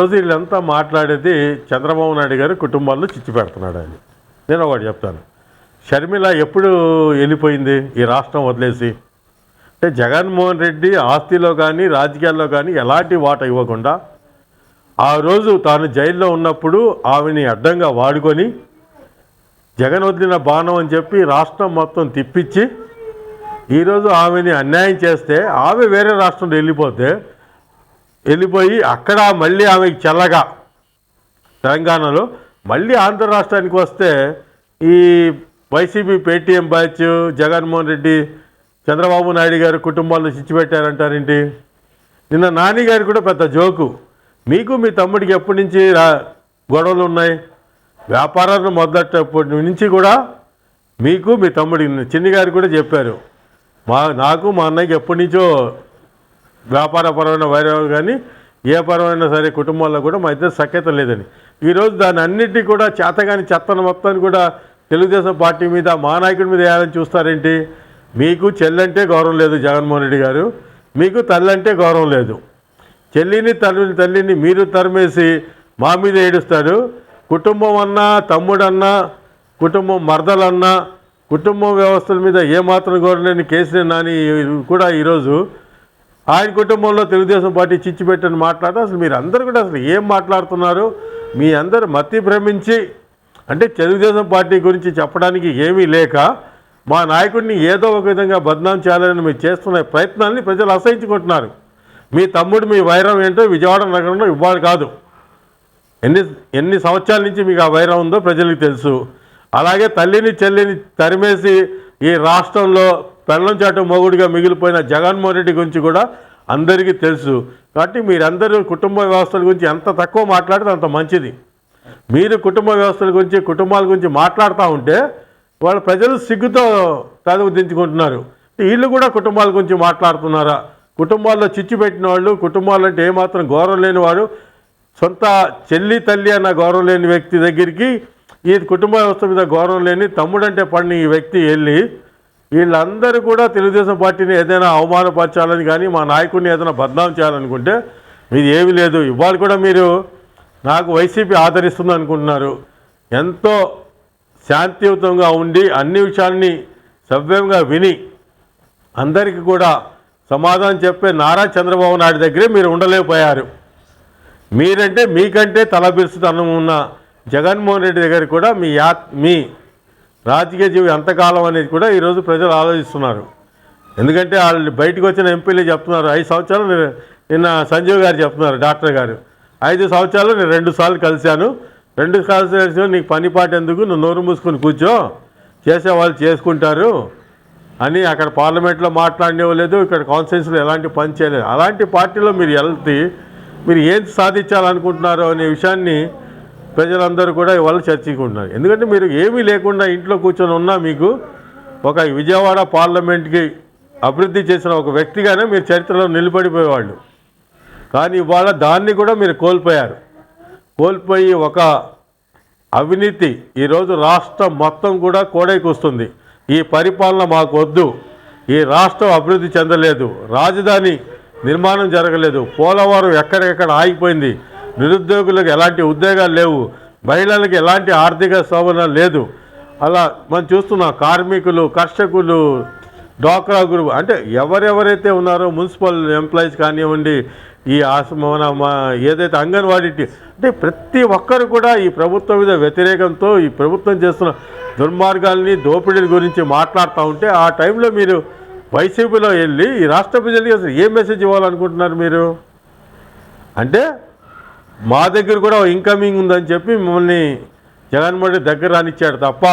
రోజు వీళ్ళంతా మాట్లాడేది చంద్రబాబు నాయుడు గారు కుటుంబాల్లో చిచ్చు పెడుతున్నాడు అని నేను ఒకటి చెప్తాను. షర్మిల ఎప్పుడు వెళ్ళిపోయింది? ఈ రాష్ట్రం వదిలేసి. అంటే జగన్మోహన్ రెడ్డి ఆస్తిలో కానీ రాజకీయాల్లో కానీ ఎలాంటి వాట ఇవ్వకుండా ఆ రోజు తాను జైల్లో ఉన్నప్పుడు ఆమెని అడ్డంగా వాడుకొని జగన్ వదిలిన బాణం అని చెప్పి రాష్ట్రం మొత్తం తిప్పించి ఈరోజు ఆమెని అన్యాయం చేస్తే ఆమె వేరే రాష్ట్రంలో వెళ్ళిపోతే వెళ్ళిపోయి అక్కడ మళ్ళీ ఆమెకి చల్లగా తెలంగాణలో మళ్ళీ ఆంధ్ర రాష్ట్రానికి వస్తే ఈ YCP Paytm batch Jaganmohan Reddy Chandrababu Naidu గారు కుటుంబాల్లో చిచ్చిపెట్టారంటారేంటి నిన్న నాని గారు కూడా పెద్ద జోకు. మీకు మీ తమ్ముడికి ఎప్పటి నుంచి గొడవలు ఉన్నాయి? వ్యాపారాలను మొదలెట్టప్పటి నుంచి కూడా మీకు మీ తమ్ముడికి చిన్ని గారు కూడా చెప్పారు. మా నాకు మా అన్నయ్యకి ఎప్పటి నుంచో వ్యాపారపరమైన వైరవం కానీ ఏ పరమైనా సరే కుటుంబాల్లో కూడా మా ఇద్దరు సఖ్యత లేదని. ఈరోజు దాని అన్నిటి కూడా చేతగాని చెత్తను మొత్తాన్ని కూడా తెలుగుదేశం పార్టీ మీద మా నాయకుడి మీద వేయాలని చూస్తారేంటి? మీకు చెల్లంటే గౌరవం లేదు జగన్మోహన్ రెడ్డి గారు. మీకు తల్లంటే గౌరవం లేదు. చెల్లిని తల్లిని తల్లిని మీరు తరిమేసి మా మీద ఏడుస్తారు కుటుంబం అన్నా తమ్ముడన్నా కుటుంబం మరదలన్నా కుటుంబం వ్యవస్థల మీద ఏమాత్రం గౌరవం లేని కేసీఆర్ నాని కూడా ఈరోజు ఆయన కుటుంబంలో తెలుగుదేశం పార్టీ చిచ్చు పెట్టని మాట్లాడడం అసలు మీరు అందరు కూడా అసలు ఏం మాట్లాడుతున్నారు? మీ అందరు మతి భ్రమించి అంటే తెలుగుదేశం పార్టీ గురించి చెప్పడానికి ఏమీ లేక మా నాయకుడిని ఏదో ఒక విధంగా బదనాం చేయాలని మీరు చేస్తున్న ప్రయత్నాల్ని ప్రజలు అసహించుకుంటున్నారు. మీ తమ్ముడు మీ వైరం ఏంటో విజయవాడ నగరంలో ఇవ్వాలి కాదు. ఎన్ని ఎన్ని సంవత్సరాల నుంచి మీకు ఆ వైరం ఉందో ప్రజలకు తెలుసు. అలాగే తల్లిని చెల్లిని తరిమేసి ఈ రాష్ట్రంలో పెళ్ళం చాటు మొగుడిగా మిగిలిపోయిన జగన్మోహన్ రెడ్డి గురించి కూడా అందరికీ తెలుసు. కాబట్టి మీరందరూ కుటుంబ వ్యవస్థల గురించి ఎంత తక్కువ మాట్లాడితే అంత మంచిది. మీరు కుటుంబ వ్యవస్థల గురించి కుటుంబాల గురించి మాట్లాడుతూ ఉంటే వాళ్ళ ప్రజలు సిగ్గుతో తదువు దించుకుంటున్నారు. వీళ్ళు కూడా కుటుంబాల గురించి మాట్లాడుతున్నారా? కుటుంబాల్లో చిచ్చు పెట్టిన వాళ్ళు కుటుంబాలంటే ఏమాత్రం గౌరవం లేని వాడు సొంత చెల్లి తల్లి అన్న గౌరవం లేని వ్యక్తి దగ్గరికి ఈ కుటుంబ వ్యవస్థ మీద గౌరవం లేని తమ్ముడంటే పడిన ఈ వ్యక్తి వెళ్ళి వీళ్ళందరూ కూడా తెలుగుదేశం పార్టీని ఏదైనా అవమానపరచాలని కానీ మా నాయకుడిని ఏదైనా బదనాం చేయాలనుకుంటే మీది ఏమీ లేదు. ఇవాళ కూడా మీరు నాకు వైసీపీ ఆదరిస్తుంది అనుకుంటున్నారు. ఎంతో శాంతియుతంగా ఉండి అన్ని విషయాల్ని సవ్యంగా విని అందరికీ కూడా సమాధానం చెప్పే నారా చంద్రబాబు నాయుడు దగ్గరే మీరు ఉండలేకపోయారు. మీరంటే మీకంటే తలబిరుసుతనం ఉన్న జగన్మోహన్ రెడ్డి దగ్గర కూడా మీ యా మీ రాజకీయ జీవి ఎంతకాలం అనేది కూడా ఈరోజు ప్రజలు ఆలోచిస్తున్నారు. ఎందుకంటే వాళ్ళు బయటకు వచ్చిన ఎంపీలే చెప్తున్నారు. ఐదు సంవత్సరాలు నేను- నిన్న సంజీవ్ గారు చెప్తున్నారు డాక్టర్ గారు. ఐదు సంవత్సరాలు నేను రెండు సార్లు కలిశాను. రెండు సార్లు కలిసి నీకు పని పాట ఎందుకు? నువ్వు నోరు మూసుకొని కూర్చో. చేసేవాళ్ళు చేసుకుంటారు. అని అక్కడ పార్లమెంట్లో మాట్లాడనివ్వలేదు. ఇక్కడ కాన్స్టిట్యూన్సీలో ఎలాంటి పని చేయలేదు. అలాంటి పార్టీలో మీరు వెళ్తే మీరు ఏం సాధించాలనుకుంటున్నారో అనే విషయాన్ని ప్రజలందరూ కూడా ఇవాళ చర్చించుకుంటున్నారు. ఎందుకంటే మీరు ఏమీ లేకుండా ఇంట్లో కూర్చొని ఉన్నా మీకు ఒక విజయవాడ పార్లమెంట్కి అభివృద్ధి చేసిన ఒక వ్యక్తిగానే మీరు చరిత్రలో నిలబడిపోయేవాళ్ళు. కానీ ఇవాళ దాన్ని కూడా మీరు కోల్పోయారు. కోల్పోయి ఒక అవినీతి ఈరోజు రాష్ట్రం మొత్తం కూడా కోడైకి వస్తుంది ఈ పరిపాలన మాకు వద్దు ఈ రాష్ట్రం అభివృద్ధి చెందలేదు. రాజధాని నిర్మాణం జరగలేదు. పోలవరం ఎక్కడెక్కడ ఆగిపోయింది. నిరుద్యోగులకు ఎలాంటి ఉద్యోగాలు లేవు. మహిళలకు ఎలాంటి ఆర్థిక శోభన లేదు. అలా మనం చూస్తున్నాం కార్మికులు కర్షకులు డ్వాక్రా గ్రూప్ అంటే ఎవరెవరైతే ఉన్నారో మున్సిపల్ ఎంప్లాయీస్ కానివ్వండి ఈ ఆస మన మా ఏదైతే అంగన్వాడీ అంటే ప్రతి ఒక్కరు కూడా ఈ ప్రభుత్వం మీద వ్యతిరేకంతో ఈ ప్రభుత్వం చేస్తున్న దుర్మార్గాల్ని దోపిడీల గురించి మాట్లాడుతూ ఉంటే ఆ టైంలో మీరు వైసీపీలో వెళ్ళి ఈ రాష్ట్ర ప్రజలకి అసలు ఏ మెసేజ్ ఇవ్వాలనుకుంటున్నారు మీరు? అంటే మా దగ్గర కూడా ఇన్కమింగ్ ఉందని చెప్పి మిమ్మల్ని జగన్మోహన్ రెడ్డి దగ్గర రానిచ్చాడు తప్ప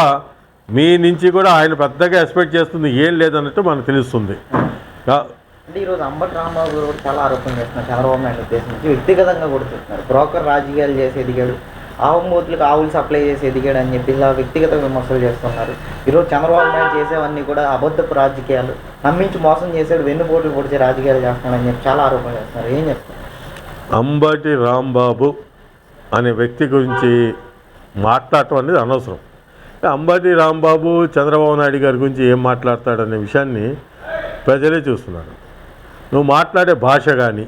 మీ నుంచి కూడా ఆయన పెద్దగా ఎక్స్పెక్ట్ చేస్తుంది ఏం లేదన్నట్టు మనకు తెలుస్తుంది. అంటే ఈరోజు అంబటి రాంబాబు గారు కూడా చాలా ఆరోపణలు చేస్తున్నారు చంద్రబాబు నాయుడు ఉద్దేశించి వ్యక్తిగతంగా కూడా చెప్తున్నారు. బ్రోకర్ రాజకీయాలు చేసి ఎదిగాడు ఆవుమూతులకు ఆవులు సప్లై చేసి ఎదిగాడు అని చెప్పి ఇలా వ్యక్తిగత విమర్శలు చేస్తున్నారు. ఈరోజు చంద్రబాబు నాయుడు చేసేవన్నీ కూడా అబద్ధపు రాజకీయాలు నమ్మించి మోసం చేసాడు వెన్నుపోట్లు పొడిచే రాజకీయాలు చేస్తున్నాడని చెప్పి చాలా ఆరోపణలు చేస్తున్నారు. ఏం చెప్తారు? అంబటి రాంబాబు అనే వ్యక్తి గురించి మాట్లాడటం అనేది అనవసరం. అంబటి రాంబాబు చంద్రబాబు నాయుడు గారి గురించి ఏం మాట్లాడతాడనే విషయాన్ని ప్రజలే చూస్తున్నారు. నువ్వు మాట్లాడే భాష కానీ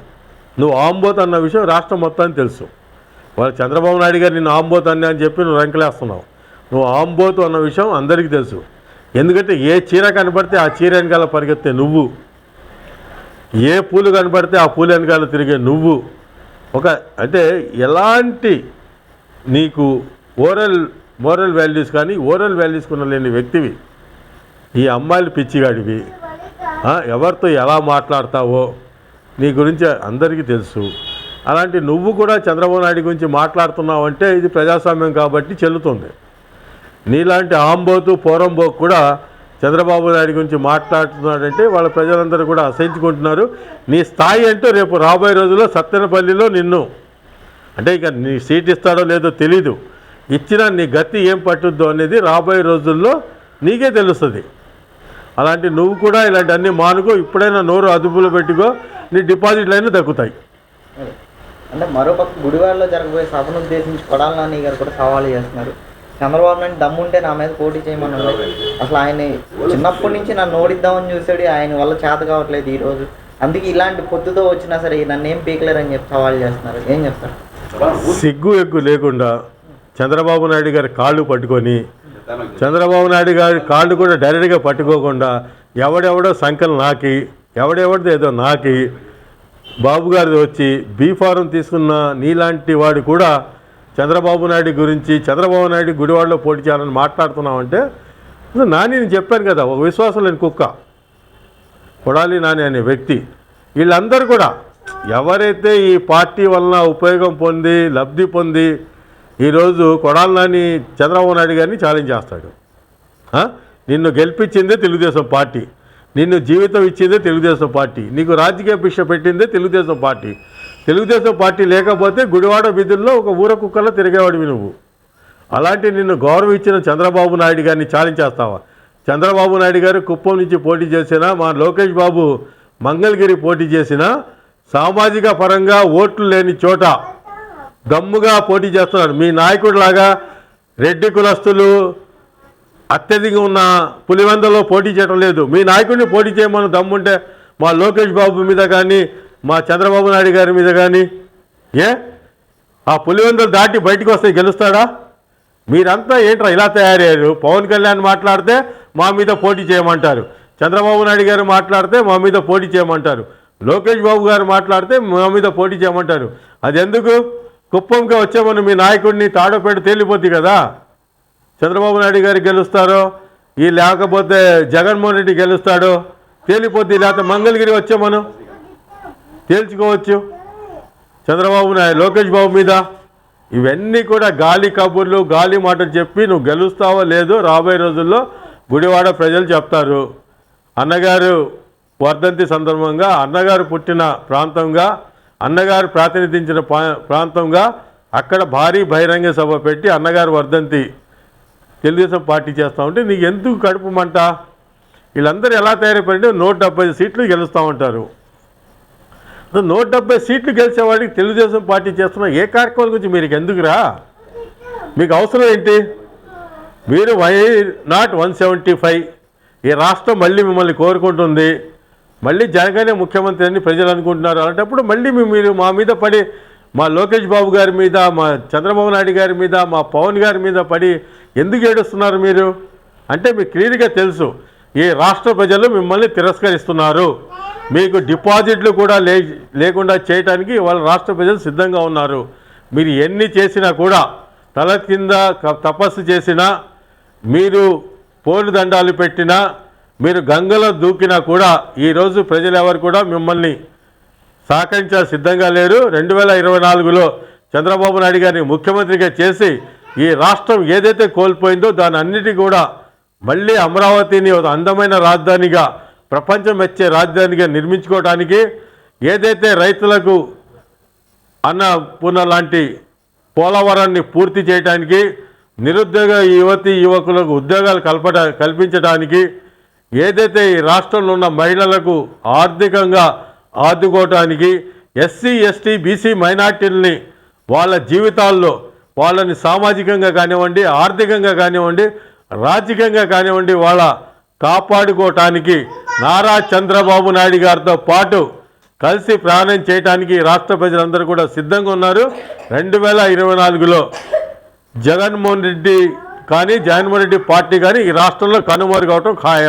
నువ్వు ఆంబోత్ అన్న విషయం రాష్ట్రం మొత్తానికి తెలుసు. వాళ్ళు చంద్రబాబు నాయుడు గారు నిన్ను అన్న అని చెప్పి నువ్వు రంకలేస్తున్నావు. నువ్వు ఆంబోతు అన్న విషయం అందరికీ తెలుసు. ఎందుకంటే ఏ చీర కనబడితే ఆ చీర వెనకాల పరిగెత్తే నువ్వు. ఏ పూలు కనబడితే ఆ పూలు వెనకాల తిరిగే నువ్వు. ఒక అంటే ఎలాంటి నీకు ఓరల్ మోరల్ వాల్యూస్ కానీ ఓరల్ వాల్యూస్ కూడా లేని వ్యక్తివి. ఈ అమ్మాయిలు పిచ్చిగాడివి. ఎవరితో ఎలా మాట్లాడతావో నీ గురించి అందరికీ తెలుసు. అలాంటి నువ్వు కూడా చంద్రబాబు నాయుడు గురించి మాట్లాడుతున్నావు అంటే ఇది ప్రజాస్వామ్యం కాబట్టి చెల్లుతుంది. నీలాంటి ఆంబోతు పోరంబోకు కూడా చంద్రబాబు నాయుడు గురించి మాట్లాడుతున్నాడంటే వాళ్ళ ప్రజలందరూ కూడా అసహించుకుంటున్నారు. నీ స్థాయి అంటూ రేపు రాబోయే రోజుల్లో సత్తెనపల్లిలో నిన్ను. అంటే ఇక నీ సీట్ ఇస్తాడో లేదో తెలీదు. ఇచ్చినా నీ గతి ఏం పట్టుద్దో అనేది రాబోయే రోజుల్లో నీకే తెలుస్తుంది. అలాంటి నువ్వు కూడా ఇలాంటి అన్ని మానుకో ఇప్పుడైనా నోరు అదుపులో పెట్టుకో నీ డిపాజిట్లు అయినా దక్కుతాయి. అంటే మరోపక్క గుడివాడలో జరగబోయే సభను ఉద్దేశించి కొడాలని గారు కూడా సవాలు చేస్తున్నారు. చంద్రబాబు నాయుడు దమ్ముంటే నా మీద పోటీ చేయమని అసలు ఆయన చిన్నప్పటి నుంచి నన్ను ఓడిద్దామని చూసాడు ఆయన వల్ల చేత కావట్లేదు ఈ రోజు అందుకే ఇలాంటి పొత్తుతో వచ్చినా సరే నన్ను ఏం పీకలేరని చెప్పి సవాల్ చేస్తున్నారు. ఏం చెప్తారు? సిగ్గు ఎగ్గు లేకుండా చంద్రబాబు నాయుడు గారి కాళ్ళు పట్టుకొని చంద్రబాబు నాయుడు గారి కాళ్ళు కూడా డైరెక్ట్గా పట్టుకోకుండా ఎవడెవడో సంఖ్యలు నాకి ఎవడెవడిది ఏదో నాకి బాబు గారిది వచ్చి బీ ఫారం తీసుకున్న నీలాంటి వాడు కూడా చంద్రబాబు నాయుడు గురించి చంద్రబాబు నాయుడు గుడివాడలో పోటీ చేయాలని మాట్లాడుతున్నామంటే నాని నేను చెప్పాను కదా ఒక విశ్వాసం లేని కుక్క. కొడాలి నాని అనే వ్యక్తి. వీళ్ళందరూ కూడా ఎవరైతే ఈ పార్టీ వలన ఉపయోగం పొంది లబ్ధి పొంది ఈరోజు కొడాలి నాని చంద్రబాబు నాయుడు గారిని ఛాలెంజ్ చేస్తాడు. నిన్ను గెలిపించిందే తెలుగుదేశం పార్టీ. నిన్ను జీవితం ఇచ్చిందే తెలుగుదేశం పార్టీ. నీకు రాజకీయ భిక్ష పెట్టిందే తెలుగుదేశం పార్టీ. తెలుగుదేశం పార్టీ లేకపోతే గుడివాడ వీధుల్లో ఒక ఊర కుక్కలో తిరిగేవాడివి నువ్వు. అలాంటి నిన్ను గౌరవం ఇచ్చిన చంద్రబాబు నాయుడు గారిని ఛాలెంజ్ చంద్రబాబు నాయుడు గారు కుప్పం నుంచి పోటీ చేసినా మా లోకేష్ బాబు మంగళగిరి పోటీ చేసినా సామాజిక పరంగా ఓట్లు లేని చోట దమ్ముగా పోటీ చేస్తున్నారు మీ నాయకుడిలాగా రెడ్డి కులస్తులు అత్యధికంగా ఉన్న పులివెందలో పోటీ చేయడం లేదు. మీ నాయకుడిని పోటీ చేయమని దమ్ముంటే మా లోకేష్ బాబు మీద కానీ మా చంద్రబాబు నాయుడు గారి మీద కానీ ఏ? ఆ పులివెందులు దాటి బయటికి వస్తే గెలుస్తాడా? మీరంతా ఏంట్రా ఇలా తయారయ్యారు? పవన్ కళ్యాణ్ మాట్లాడితే మా మీద పోటీ చేయమంటారు. చంద్రబాబు నాయుడు గారు మాట్లాడితే మా మీద పోటీ చేయమంటారు. లోకేష్ బాబు గారు మాట్లాడితే మా మీద పోటీ చేయమంటారు. అది ఎందుకు కుప్పంకి వచ్చామని మీ నాయకుడిని తాడోపేట తేలిపోద్ది కదా. చంద్రబాబు నాయుడు గారు గెలుస్తారో ఈ లేకపోతే జగన్మోహన్ రెడ్డి గెలుస్తాడో తేలిపోద్ది లేకపోతే మంగళగిరి వచ్చామను? తేల్చుకోవచ్చు. చంద్రబాబు నాయుడు లోకేష్ బాబు మీద ఇవన్నీ కూడా గాలి కబుర్లు గాలి మాటలు చెప్పి నువ్వు గెలుస్తావో లేదో రాబోయే రోజుల్లో గుడివాడ ప్రజలు చెప్తారు. అన్నగారు వర్ధంతి సందర్భంగా అన్నగారు పుట్టిన ప్రాంతంగా అన్నగారు ప్రాతినిధించిన ప్రాంతంగా అక్కడ భారీ బహిరంగ సభ పెట్టి అన్నగారు వర్ధంతి తెలుగుదేశం పార్టీ చేస్తా ఉంటే నీకు ఎందుకు కడుపు మంట? వీళ్ళందరూ ఎలా తయారైపోయింటే నూట డెబ్బై సీట్లు గెలుస్తూ ఉంటారు. నూట డెబ్బై సీట్లు గెలిచేవాడికి తెలుగుదేశం పార్టీ చేస్తున్న ఏ కార్యక్రమాల గురించి మీరు ఎందుకురా? మీకు అవసరం ఏంటి? మీరు why not one seventy five. ఈ రాష్ట్రం మళ్ళీ మిమ్మల్ని కోరుకుంటుంది. మళ్ళీ జనగానే ముఖ్యమంత్రి అని ప్రజలు అనుకుంటున్నారు. అలాంటప్పుడు మళ్ళీ మీరు మా మీద పడి మా లోకేష్ బాబు గారి మీద మా చంద్రబాబు నాయుడు గారి మీద మా పవన్ గారి మీద పడి ఎందుకు ఏడుస్తున్నారు మీరు? అంటే మీకు క్లియర్గా తెలుసు. ఈ రాష్ట్ర ప్రజలు మిమ్మల్ని తిరస్కరిస్తున్నారు. మీకు డిపాజిట్లు కూడా లే లేకుండా చేయడానికి వాళ్ళ రాష్ట్ర ప్రజలు సిద్ధంగా ఉన్నారు. మీరు ఎన్ని చేసినా కూడా తల కింద తపస్సు చేసినా మీరు పోలు దండాలు పెట్టినా మీరు గంగలో దూకినా కూడా ఈరోజు ప్రజలు ఎవరు కూడా మిమ్మల్ని సహకరించా సిద్ధంగా లేరు. రెండు వేల ఇరవై నాలుగులో చంద్రబాబు నాయుడు గారిని ముఖ్యమంత్రిగా చేసి ఈ రాష్ట్రం ఏదైతే కోల్పోయిందో దాని అన్నిటి కూడా మళ్ళీ అమరావతిని ఒక అందమైన రాజధానిగా ప్రపంచం మెచ్చే రాజధానిగా నిర్మించుకోవడానికి ఏదైతే రైతులకు అన్నపూర్ణ లాంటి పోలవరాన్ని పూర్తి చేయడానికి నిరుద్యోగ యువతి యువకులకు ఉద్యోగాలు కల్పట కల్పించడానికి ఏదైతే ఈ రాష్ట్రంలో ఉన్న మహిళలకు ఆర్థికంగా ఆదుకోవటానికి ఎస్సీ ఎస్టీ బీసీ మైనార్టీలని వాళ్ళ జీవితాల్లో వాళ్ళని సామాజికంగా కానివ్వండి ఆర్థికంగా కానివ్వండి రాజకీయంగా కానివ్వండి వాళ్ళ కాపాడుకోవటానికి నారా చంద్రబాబు నాయుడు గారితో పాటు కలిసి ప్రయాణం చేయడానికి రాష్ట్ర ప్రజలందరూ కూడా సిద్ధంగా ఉన్నారు. రెండు వేల ఇరవై నాలుగులో జగన్మోహన్ రెడ్డి కానీ జగన్మోహన్ రెడ్డి పార్టీ కానీ ఈ రాష్ట్రంలో కనుమరుగవటం ఖాయం.